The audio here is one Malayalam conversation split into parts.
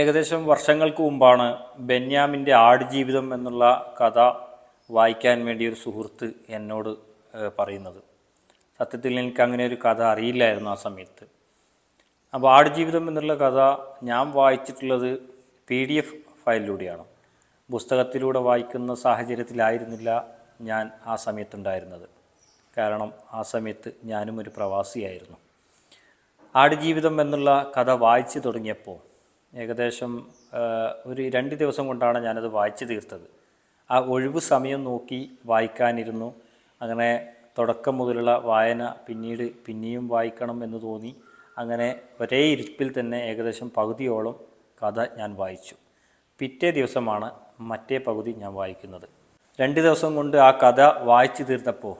ഏകദേശം വർഷങ്ങൾക്ക് മുമ്പാണ് ബെന്യാമിന്റെ ആടുജീവിതം എന്നുള്ള കഥ വായിക്കാൻ വേണ്ടി ഒരു സുഹൃത്ത് എന്നോട് പറയുന്നത്. സത്യത്തിൽ എനിക്ക് അങ്ങനെ ഒരു കഥ അറിയില്ലായിരുന്നു ആ സമയത്ത്. അപ്പോൾ ആടുജീവിതം എന്നുള്ള കഥ ഞാൻ വായിച്ചിട്ടുള്ളത് പി ഡി എഫ് ഫയലിലൂടെയാണ്. പുസ്തകത്തിലൂടെ വായിക്കുന്ന സാഹചര്യത്തിലായിരുന്നില്ല ഞാൻ ആ സമയത്തുണ്ടായിരുന്നത്. കാരണം ആ സമയത്ത് ഞാനും ഒരു പ്രവാസിയായിരുന്നു. ആടുജീവിതം എന്നുള്ള കഥ വായിച്ചു തുടങ്ങിയപ്പോൾ ഏകദേശം ഒരു രണ്ട് ദിവസം കൊണ്ടാണ് ഞാനത് വായിച്ചു തീർത്തത്. ആ ഒഴിവ് സമയം നോക്കി വായിക്കാനിരുന്നു. അങ്ങനെ തുടക്കം മുതലുള്ള വായന പിന്നീട് പിന്നെയും വായിക്കണം എന്ന് തോന്നി. അങ്ങനെ ഒരേ ഇരിപ്പിൽ തന്നെ ഏകദേശം പകുതിയോളം കഥ ഞാൻ വായിച്ചു. പിറ്റേ ദിവസമാണ് മറ്റേ പകുതി ഞാൻ വായിക്കുന്നത്. രണ്ട് ദിവസം കൊണ്ട് ആ കഥ വായിച്ചു തീർത്തപ്പോൾ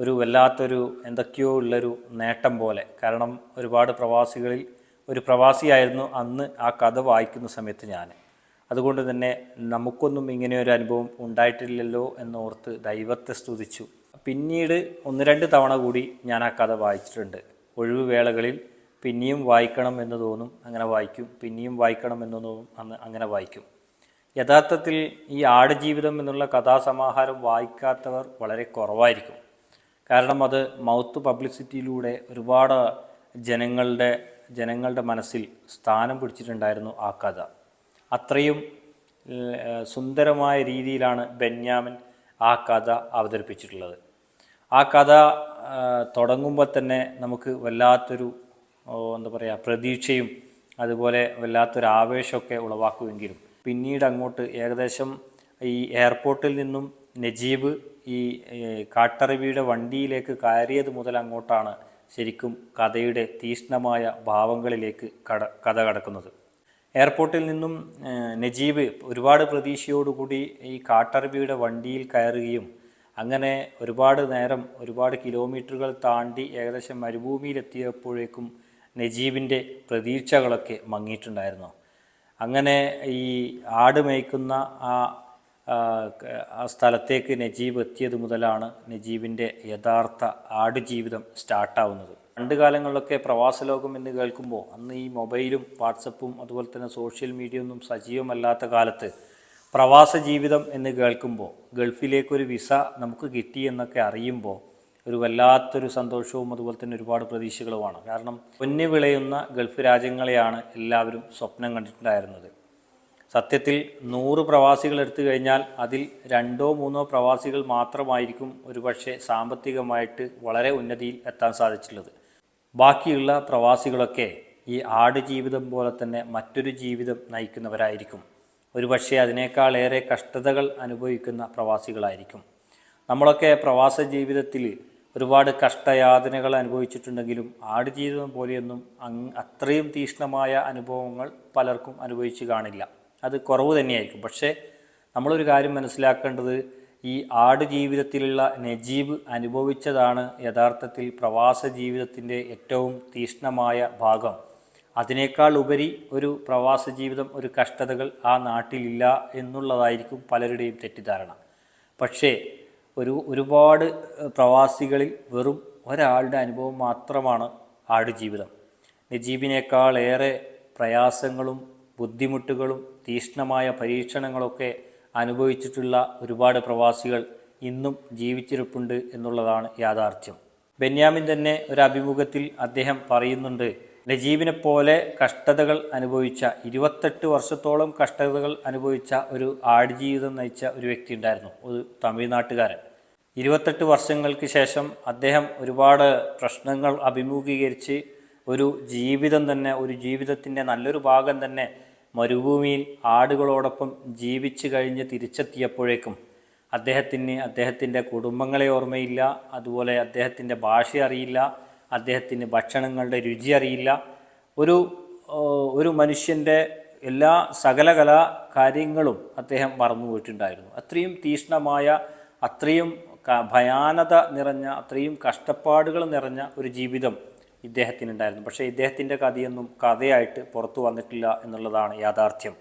ഒരു വല്ലാത്തൊരു എന്തൊക്കെയോ ഉള്ളൊരു നേട്ടം പോലെ. കാരണം ഒരുപാട് പ്രവാസികളിൽ ഒരു പ്രവാസിയായിരുന്നു അന്ന് ആ കഥ വായിക്കുന്ന സമയത്ത് ഞാൻ. അതുകൊണ്ട് തന്നെ നമുക്കൊന്നും ഇങ്ങനെ ഒരു അനുഭവം ഉണ്ടായിട്ടില്ലല്ലോ എന്നോർത്ത് ദൈവത്തെ സ്തുതിച്ചു. പിന്നീട് ഒന്ന് രണ്ട് തവണ കൂടി ഞാൻ ആ കഥ വായിച്ചിട്ടുണ്ട്. ഒഴിവ് വേളകളിൽ പിന്നെയും വായിക്കണം എന്ന് തോന്നും അങ്ങനെ വായിക്കും. പിന്നെയും വായിക്കണം എന്ന് തോന്നും അന്ന് അങ്ങനെ വായിക്കും. യഥാർത്ഥത്തിൽ ഈ ആടുജീവിതം എന്നുള്ള കഥാസമാഹാരം വായിക്കാത്തവർ വളരെ കുറവായിരിക്കും. കാരണം അത് മൗത്ത് പബ്ലിസിറ്റിയിലൂടെ ഒരുപാട് ജനങ്ങളുടെ ജനങ്ങളുടെ മനസ്സിൽ സ്ഥാനം പിടിച്ചിട്ടുണ്ടായിരുന്നു ആ കഥ. അത്രയും സുന്ദരമായ രീതിയിലാണ് ബെന്യാമൻ ആ കഥ അവതരിപ്പിച്ചിട്ടുള്ളത്. ആ കഥ തുടങ്ങുമ്പോൾ തന്നെ നമുക്ക് വല്ലാത്തൊരു എന്താ പറയുക പ്രതീക്ഷയും അതുപോലെ വല്ലാത്തൊരു ആവേശമൊക്കെ ഉളവാക്കുമെങ്കിലും പിന്നീട് അങ്ങോട്ട് ഏകദേശം ഈ എയർപോർട്ടിൽ നിന്നും നജീബ് ഈ കാട്ടറബിയുടെ വണ്ടിയിലേക്ക് കയറിയത് മുതൽ അങ്ങോട്ടാണ് ശരിക്കും കഥയുടെ തീഷ്ണമായ ഭാവങ്ങളിലേക്ക് കട കഥ കടക്കുന്നത്. എയർപോർട്ടിൽ നിന്നും നജീബ് ഒരുപാട് പ്രതീക്ഷയോടുകൂടി ഈ കാട്ടറബിയുടെ വണ്ടിയിൽ കയറുകയും അങ്ങനെ ഒരുപാട് നേരം ഒരുപാട് കിലോമീറ്ററുകൾ താണ്ടി ഏകദേശം മരുഭൂമിയിലെത്തിയപ്പോഴേക്കും നജീബിന്റെ പ്രതീക്ഷകളൊക്കെ മങ്ങിയിട്ടുണ്ടായിരുന്നു. അങ്ങനെ ഈ ആട് മേയ്ക്കുന്ന ആ ആ, സ്ഥലത്തേക്ക് നജീബ് എത്തിയത് മുതലാണ് നജീബിന്റെ യഥാർത്ഥ ആടുജീവിതം സ്റ്റാർട്ടാവുന്നത്. പണ്ട് കാലങ്ങളിലൊക്കെ പ്രവാസ ലോകം എന്ന് കേൾക്കുമ്പോൾ അന്ന് ഈ മൊബൈലും വാട്സപ്പും അതുപോലെ തന്നെ സോഷ്യൽ മീഡിയ ഒന്നും സജീവമല്ലാത്ത കാലത്ത് പ്രവാസ ജീവിതം എന്ന് കേൾക്കുമ്പോൾ ഗൾഫിലേക്കൊരു വിസ നമുക്ക് കിട്ടി എന്നൊക്കെ അറിയുമ്പോൾ ഒരു വല്ലാത്തൊരു സന്തോഷവും അതുപോലെ തന്നെ ഒരുപാട് പ്രതീക്ഷകളുമാണ്. കാരണം പൊന്നു വിളയുന്ന ഗൾഫ് രാജ്യങ്ങളെയാണ് എല്ലാവരും സ്വപ്നം കണ്ടിട്ടുണ്ടായിരുന്നത്. സത്യത്തിൽ നൂറ് പ്രവാസികൾ എടുത്തു കഴിഞ്ഞാൽ അതിൽ രണ്ടോ മൂന്നോ പ്രവാസികൾ മാത്രമായിരിക്കും ഒരുപക്ഷെ സാമ്പത്തികമായിട്ട് വളരെ ഉന്നതിയിൽ എത്താൻ സാധിച്ചിട്ടുള്ളത്. ബാക്കിയുള്ള പ്രവാസികളൊക്കെ ഈ ആട് ജീവിതം പോലെ തന്നെ മറ്റൊരു ജീവിതം നയിക്കുന്നവരായിരിക്കും. ഒരുപക്ഷെ അതിനേക്കാളേറെ കഷ്ടതകൾ അനുഭവിക്കുന്ന പ്രവാസികളായിരിക്കും. നമ്മളൊക്കെ പ്രവാസ ജീവിതത്തിൽ ഒരുപാട് കഷ്ടയാതനകൾ അനുഭവിച്ചിട്ടുണ്ടെങ്കിലും ആടുജീവിതം പോലെയൊന്നും അങ് അത്രയും തീക്ഷ്ണമായ അനുഭവങ്ങൾ പലർക്കും അനുഭവിച്ചു കാണില്ല. അത് കുറവ് തന്നെയായിരിക്കും. പക്ഷേ നമ്മളൊരു കാര്യം മനസ്സിലാക്കേണ്ടത് ഈ ആട് ജീവിതത്തിലുള്ള നജീബ് അനുഭവിച്ചതാണ് യഥാർത്ഥത്തിൽ പ്രവാസ ജീവിതത്തിന്റെ ഏറ്റവും തീഷ്ണമായ ഭാഗം. അതിനേക്കാൾ ഉപരി ഒരു പ്രവാസ ജീവിതം ഒരു കഷ്ടതകൾ ആ നാട്ടിലില്ല എന്നുള്ളതായിരിക്കും പലരുടെയും തെറ്റിദ്ധാരണ. പക്ഷേ ഒരു ഒരുപാട് പ്രവാസികളിൽ വെറും ഒരാളുടെ അനുഭവം മാത്രമാണ് ആടുജീവിതം നജീബിനേക്കാൾ ഏറെ പ്രയാസങ്ങളും ബുദ്ധിമുട്ടുകളും തീക്ഷ്ണമായ പരീക്ഷണങ്ങളൊക്കെ അനുഭവിച്ചിട്ടുള്ള ഒരുപാട് പ്രവാസികൾ ഇന്നും ജീവിച്ചിരിപ്പുണ്ട് എന്നുള്ളതാണ് യാഥാർത്ഥ്യം. ബെന്യാമിൻ തന്നെ ഒരു അഭിമുഖത്തിൽ അദ്ദേഹം പറയുന്നുണ്ട് നജീബിനെ പോലെ കഷ്ടതകൾ അനുഭവിച്ച ഇരുപത്തെട്ട് വർഷത്തോളം കഷ്ടതകൾ അനുഭവിച്ച ഒരു ആടുജീവിതം നയിച്ച ഒരു വ്യക്തി ഉണ്ടായിരുന്നു ഒരു തമിഴ്നാട്ടുകാരൻ. ഇരുപത്തെട്ട് വർഷങ്ങൾക്ക് ശേഷം അദ്ദേഹം ഒരുപാട് പ്രശ്നങ്ങൾ അഭിമുഖീകരിച്ച് ഒരു ജീവിതം തന്നെ ഒരു ജീവിതത്തിന്റെ നല്ലൊരു ഭാഗം തന്നെ മരുഭൂമിയിൽ ആടുകളോടൊപ്പം ജീവിച്ചു കഴിഞ്ഞ് തിരിച്ചെത്തിയപ്പോഴേക്കും അദ്ദേഹത്തിന് അദ്ദേഹത്തിന്റെ കുടുംബങ്ങളെ ഓർമ്മയില്ല അതുപോലെ അദ്ദേഹത്തിന്റെ ഭാഷ അറിയില്ല അദ്ദേഹത്തിന് ഭക്ഷണങ്ങളുടെ രുചി അറിയില്ല. ഒരു ഒരു മനുഷ്യന്റെ എല്ലാ സകല കലാ കാര്യങ്ങളും അദ്ദേഹം മറന്നു പോയിട്ടുണ്ടായിരുന്നു. അത്രയും തീഷ്ണമായ അത്രയും ഭയാനത നിറഞ്ഞ അത്രയും കഷ്ടപ്പാടുകൾ നിറഞ്ഞ ഒരു ജീവിതം ഇദ്ദേഹത്തിനുണ്ടായിരുന്നു. പക്ഷേ ഇദ്ദേഹത്തിന്റെ കഥയൊന്നും കഥയായിട്ട് പുറത്തു വന്നിട്ടില്ല എന്നുള്ളതാണ് യാഥാർത്ഥ്യം.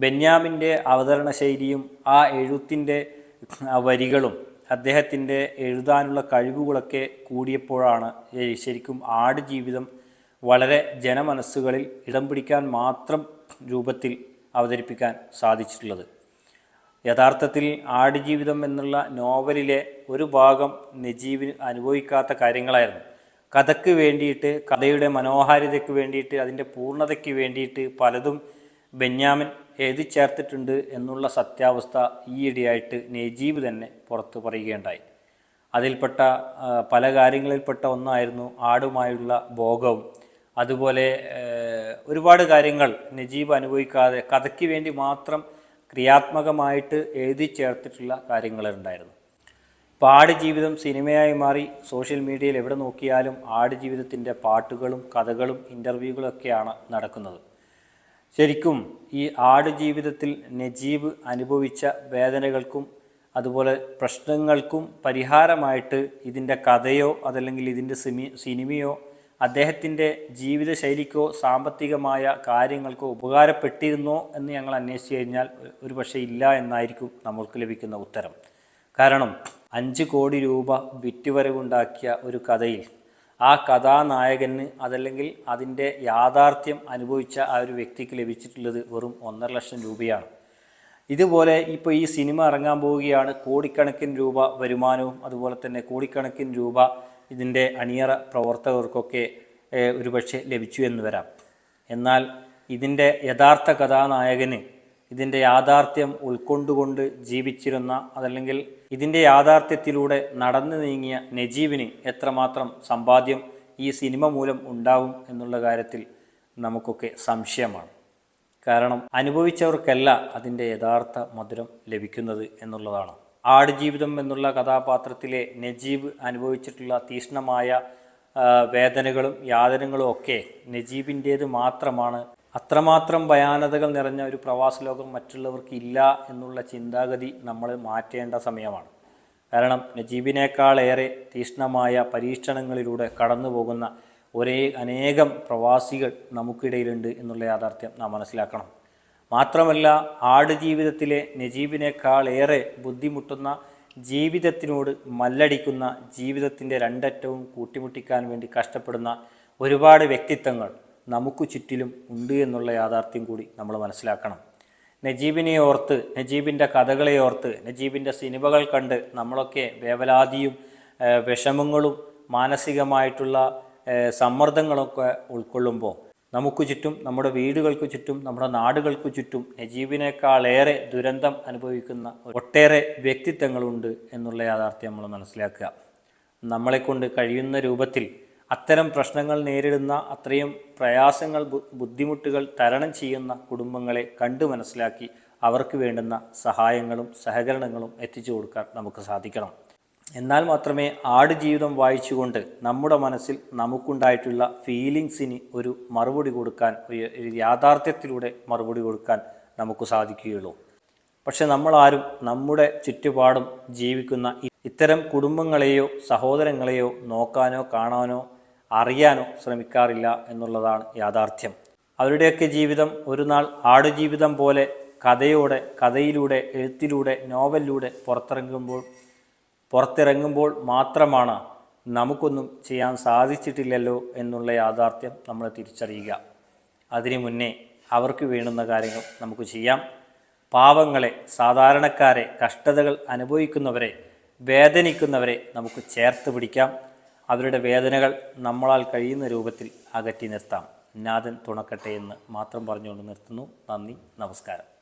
ബെന്യാമിന്റെ അവതരണ ശൈലിയും ആ എഴുത്തിന്റെ വരികളും അദ്ദേഹത്തിന്റെ എഴുതാനുള്ള കഴിവുകളൊക്കെ കൂടിയപ്പോഴാണ് ശരിക്കും ആട് ജീവിതം വളരെ ജനമനസ്സുകളിൽ ഇടം പിടിക്കാൻ മാത്രം രൂപത്തിൽ അവതരിപ്പിക്കാൻ സാധിച്ചിട്ടുള്ളത്. യഥാർത്ഥത്തിൽ ആടുജീവിതം എന്നുള്ള നോവലിലെ ഒരു ഭാഗം നജീബിന് അനുഭവിക്കാത്ത കാര്യങ്ങളായിരുന്നു. കഥയ്ക്ക് വേണ്ടിയിട്ട് കഥയുടെ മനോഹാരിതയ്ക്ക് വേണ്ടിയിട്ട് അതിന്റെ പൂർണതയ്ക്ക് വേണ്ടിയിട്ട് പലതും ബെന്യാമിൻ എഴുതി ചേർത്തിട്ടുണ്ട് എന്നുള്ള സത്യാവസ്ഥ ഈയിടെയായിട്ട് നജീബ് തന്നെ പുറത്ത് പറയുകയുണ്ടായി. അതിൽപ്പെട്ട പല കാര്യങ്ങളിൽപ്പെട്ട ഒന്നായിരുന്നു ആടുമായുള്ള ഭോഗവും. അതുപോലെ ഒരുപാട് കാര്യങ്ങൾ നജീബ് അനുഭവിക്കാതെ കഥയ്ക്ക് വേണ്ടി മാത്രം ക്രിയാത്മകമായിട്ട് എഴുതി ചേർത്തിട്ടുള്ള കാര്യങ്ങളുണ്ടായിരുന്നു. ഇപ്പോൾ ആടുജീവിതം സിനിമയായി മാറി സോഷ്യൽ മീഡിയയിൽ എവിടെ നോക്കിയാലും ആടുജീവിതത്തിന്റെ പാട്ടുകളും കഥകളും ഇന്റർവ്യൂകളും ഒക്കെയാണ് നടക്കുന്നത്. ശരിക്കും ഈ ആടുജീവിതത്തിൽ നജീബ് അനുഭവിച്ച വേദനകൾക്കും അതുപോലെ പ്രശ്നങ്ങൾക്കും പരിഹാരമായിട്ട് ഇതിന്റെ കഥയോ അതല്ലെങ്കിൽ ഇതിന്റെ സിമി സിനിമയോ അദ്ദേഹത്തിന്റെ ജീവിതശൈലിക്കോ സാമ്പത്തികമായ കാര്യങ്ങൾക്കോ ഉപകാരപ്പെട്ടിരുന്നോ എന്ന് ഞങ്ങൾ അന്വേഷിച്ചു കഴിഞ്ഞാൽ ഒരു ഇല്ല എന്നായിരിക്കും നമ്മൾക്ക് ലഭിക്കുന്ന ഉത്തരം. കാരണം അഞ്ച് കോടി രൂപ വിറ്റുവരവുണ്ടാക്കിയ ഒരു കഥയിൽ ആ കഥാനായകന് അതല്ലെങ്കിൽ അതിന്റെ യാഥാർത്ഥ്യം അനുഭവിച്ച ആ ഒരു വ്യക്തിക്ക് ലഭിച്ചിട്ടുള്ളത് വെറും ഒന്നര ലക്ഷം രൂപയാണ്. ഇതുപോലെ ഇപ്പോൾ ഈ സിനിമ ഇറങ്ങാൻ പോവുകയാണ്. കോടിക്കണക്കിന് രൂപ വരുമാനവും അതുപോലെ തന്നെ കോടിക്കണക്കിന് രൂപ ഇതിന്റെ അണിയറ പ്രവർത്തകർക്കൊക്കെ ഒരുപക്ഷെ ലഭിച്ചു എന്ന് വരാം. എന്നാൽ ഇതിന്റെ യഥാർത്ഥ കഥാനായകന് ഇതിന്റെ യാഥാർത്ഥ്യം ഉൾക്കൊണ്ടുകൊണ്ട് ജീവിച്ചിരുന്ന അതല്ലെങ്കിൽ ഇതിന്റെ യാഥാർത്ഥ്യത്തിലൂടെ നടന്നു നീങ്ങിയ നജീബിന് എത്രമാത്രം സമ്പാദ്യം ഈ സിനിമ മൂലം ഉണ്ടാവും എന്നുള്ള കാര്യത്തിൽ നമുക്കൊക്കെ സംശയമാണ്. കാരണം അനുഭവിച്ചവർക്കല്ല അതിന്റെ യഥാർത്ഥ മധുരം ലഭിക്കുന്നത് എന്നുള്ളതാണ്. ആടുജീവിതം എന്നുള്ള കഥാപാത്രത്തിലെ നജീബ് അനുഭവിച്ചിട്ടുള്ള തീഷ്ണമായ വേദനകളും യാതനകളും ഒക്കെ നജീബിന്റേത് മാത്രമാണ് അത്രമാത്രം ഭയാനതകൾ നിറഞ്ഞ ഒരു പ്രവാസ ലോകം മറ്റുള്ളവർക്ക് ഇല്ല എന്നുള്ള ചിന്താഗതി നമ്മൾ മാറ്റേണ്ട സമയമാണ്. കാരണം നജീബിനേക്കാളേറെ തീക്ഷ്ണമായ പരീക്ഷണങ്ങളിലൂടെ കടന്നു പോകുന്ന ഒരേ അനേകം പ്രവാസികൾ നമുക്കിടയിലുണ്ട് എന്നുള്ള യാഥാർത്ഥ്യം നാം മനസ്സിലാക്കണം. മാത്രമല്ല ആടുജീവിതത്തിലെ നജീബിനേക്കാളേറെ ബുദ്ധിമുട്ടുന്ന ജീവിതത്തിനോട് മല്ലടിക്കുന്ന ജീവിതത്തിന്റെ രണ്ടറ്റവും കൂട്ടിമുട്ടിക്കാൻ വേണ്ടി കഷ്ടപ്പെടുന്ന ഒരുപാട് വ്യക്തിത്വങ്ങൾ നമുക്ക് ചുറ്റിലും ഉണ്ട് എന്നുള്ള യാഥാർത്ഥ്യം കൂടി നമ്മൾ മനസ്സിലാക്കണം. നജീബിനെ ഓർത്ത് നജീബിന്റെ കഥകളെ ഓർത്ത് നജീബിന്റെ സിനിമകൾ കണ്ട് നമ്മളൊക്കെ വേവലാതിയും വിഷമങ്ങളും മാനസികമായിട്ടുള്ള സമ്മർദ്ദങ്ങളൊക്കെ ഉൾക്കൊള്ളുമ്പോൾ നമുക്ക് ചുറ്റും നമ്മുടെ വീടുകൾക്ക് ചുറ്റും നമ്മുടെ നാടുകൾക്ക് ചുറ്റും നജീബിനേക്കാളേറെ ദുരന്തം അനുഭവിക്കുന്ന ഒട്ടേറെ വ്യക്തിത്വങ്ങളുണ്ട് എന്നുള്ള യാഥാർത്ഥ്യം നമ്മൾ മനസ്സിലാക്കുക. നമ്മളെക്കൊണ്ട് കഴിയുന്ന രൂപത്തിൽ അത്തരം പ്രശ്നങ്ങൾ നേരിടുന്ന അത്രയും പ്രയാസങ്ങൾ ബുദ്ധിമുട്ടുകൾ തരണം ചെയ്യുന്ന കുടുംബങ്ങളെ കണ്ടു മനസ്സിലാക്കി അവർക്ക് വേണ്ടുന്ന സഹായങ്ങളും സഹകരണങ്ങളും എത്തിച്ചു കൊടുക്കാൻ നമുക്ക് സാധിക്കണം. എന്നാൽ മാത്രമേ ആടുജീവിതം വായിച്ചുകൊണ്ട് നമ്മുടെ മനസ്സിൽ നമുക്കുണ്ടായിട്ടുള്ള ഫീലിങ്സിന് ഒരു മറുപടി കൊടുക്കാൻ ഒരു യാഥാർത്ഥ്യത്തിലൂടെ മറുപടി കൊടുക്കാൻ നമുക്ക് സാധിക്കുകയുള്ളൂ. പക്ഷെ നമ്മളാരും നമ്മുടെ ചുറ്റുപാടും ജീവിക്കുന്ന ഇത്തരം കുടുംബങ്ങളെയോ സഹോദരങ്ങളെയോ നോക്കാനോ കാണാനോ അറിയാനോ ശ്രമിക്കാറില്ല എന്നുള്ളതാണ് യാഥാർത്ഥ്യം. അവരുടെയൊക്കെ ജീവിതം ഒരു നാൾ ആടുജീവിതം പോലെ കഥയോടെ കഥയിലൂടെ എഴുത്തിലൂടെ നോവലിലൂടെ പുറത്തിറങ്ങുമ്പോൾ പുറത്തിറങ്ങുമ്പോൾ മാത്രമാണ് നമുക്കൊന്നും ചെയ്യാൻ സാധിച്ചിട്ടില്ലല്ലോ എന്നുള്ള യാഥാർത്ഥ്യം നമ്മൾ തിരിച്ചറിയുക. അതിനു മുന്നേ അവർക്ക് വേണ്ടുന്ന കാര്യങ്ങൾ നമുക്ക് ചെയ്യാം. പാവങ്ങളെ സാധാരണക്കാരെ കഷ്ടതകൾ അനുഭവിക്കുന്നവരെ വേദനിക്കുന്നവരെ നമുക്ക് ചേർത്ത് പിടിക്കാം. അവരുടെ വേദനകൾ നമ്മളാൽ കഴിയുന്ന രൂപത്തിൽ അകറ്റി നിർത്താം. നാഥൻ തുണക്കട്ടെ എന്ന് മാത്രം പറഞ്ഞുകൊണ്ട് നിർത്തുന്നു. നന്ദി നമസ്കാരം.